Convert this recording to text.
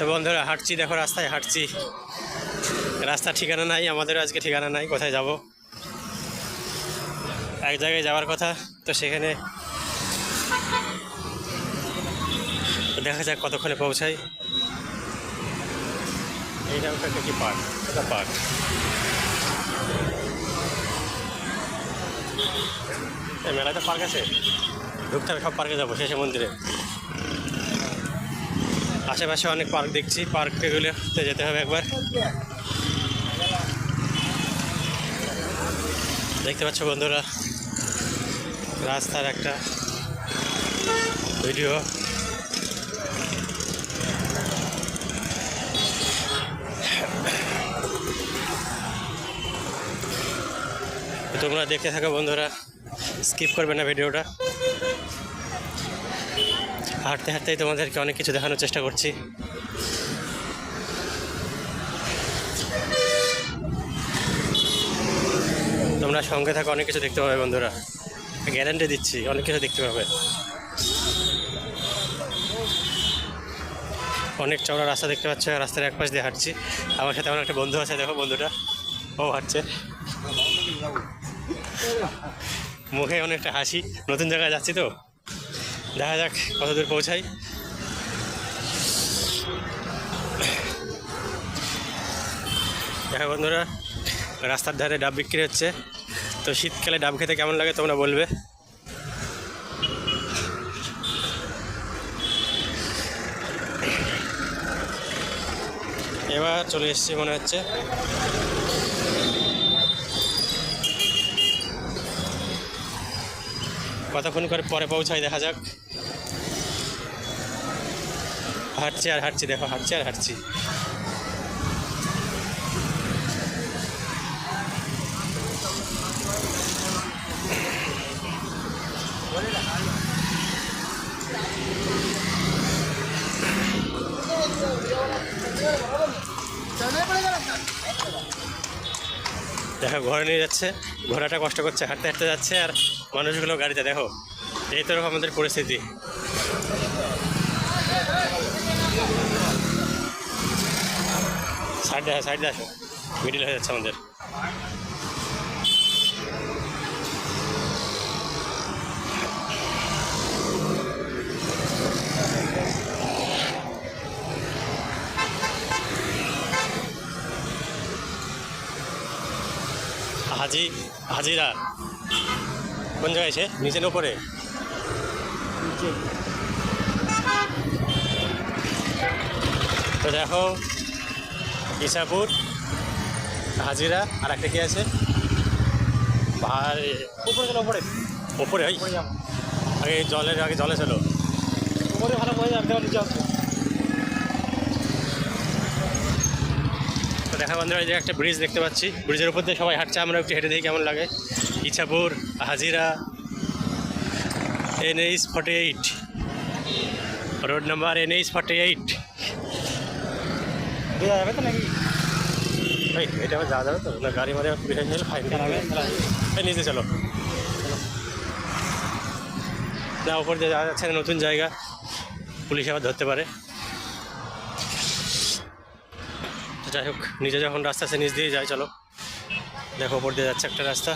তো বন্ধুরা, হাঁটছি, দেখো রাস্তায় হাঁটছি। রাস্তা ঠিকানা নাই, আমাদের আজকে ঠিকানা নাই, কোথায় যাব? এক জায়গায় যাওয়ার কথা, তো সেখানে দেখা যাক কতক্ষণে পৌঁছাই। এইটা ওটা কি পার্ক? এটা পার্ক। মেলাতে পার্ক আছে। ঢুকতে হবে সব পার্কে যাব, শেষে মন্দিরে। আশেপাশে অনেক পার্ক দেখছি পার্কগুলোতে যেতে হবে একবার। দেখতে পাচ্ছ বন্ধুরা, রাস্তার একটা ভিডিও তোমরা দেখতে থাকো বন্ধুরা স্কিপ করবে না ভিডিওটা হাঁটতে হাঁটতেই তোমাদেরকে অনেক কিছু দেখানোর চেষ্টা করছি। তোমরা সঙ্গে থাকো, অনেক কিছু দেখতে পাবে বন্ধুরা। গ্যারান্টি দিচ্ছি, অনেক কিছু দেখতে পাবে। অনেক চওড়া রাস্তা দেখতে পাচ্ছ, রাস্তার এক পাশ দিয়ে হাঁটছি। আমার সাথে আমার একটা বন্ধু আছে, দেখো বন্ধুটা, ও হাঁটছে। মুখে অনেকটা হাসি, নতুন জায়গায় যাচ্ছি তো। দেখা যাক কত দূর পৌঁছাই। দেখো বন্ধুরা, রাস্তার ধারে ডাব বিক্রি হচ্ছে। তো শীতকালে ডাব খেতে কেমন লাগে তোমরা বলবে? এবার চলে এসেছি মনে হচ্ছে। কতক্ষণ করে পরে পৌঁছায় দেখা যাক। হাঁটছি আর হাঁটছি দেখো হাঁটছি আর হাঁটছি। দেখো ঘরে নিয়ে যাচ্ছে। ঘোড়াটা কষ্ট করছে, হাঁটতে হাঁটতে যাচ্ছে, আর মানুষগুলো গাড়িতে, দেখো। এই তো আমাদের পরিস্থিতি। সাইড দেখা সাইড আসো। মিডিল হয়ে যাচ্ছে আমাদের। হাজি হাজিরা। কোন জায়গায় সে? নিচে না উপরে? তো দেখো ইসাপুর হাজিরা আর একটা কি আছে? আর উপরে গেলে উপরে। উপরে যাব। আগে জলের আগে জলে ছিল উপরে ভালো করে যাবে নিচে আসবে তো দেখা বন্ধুরা যে একটা ব্রিজ দেখতে পাচ্ছি। ব্রিজের উপর দিয়ে সবাই হাঁটছে আমরা একটু হেঁটে দেখি কেমন লাগে। Ichhapur Hajira NH forty eight road number NH forty eight যাবে তো নাকি? ভাই এটা আবার যাওয়া যাবে তো? না গাড়ি মারে পুলিশ আসলে ফাইন নিচে চলো। না উপর দিয়ে যাওয়া যাচ্ছে নতুন জায়গা। পুলিশ আবার ধরতে পারে। যাই হোক, নিজে যখন রাস্তা আছে নিচ দিয়ে যায়, চলো। দেখো, ওপর দিয়ে যাচ্ছে একটা রাস্তা।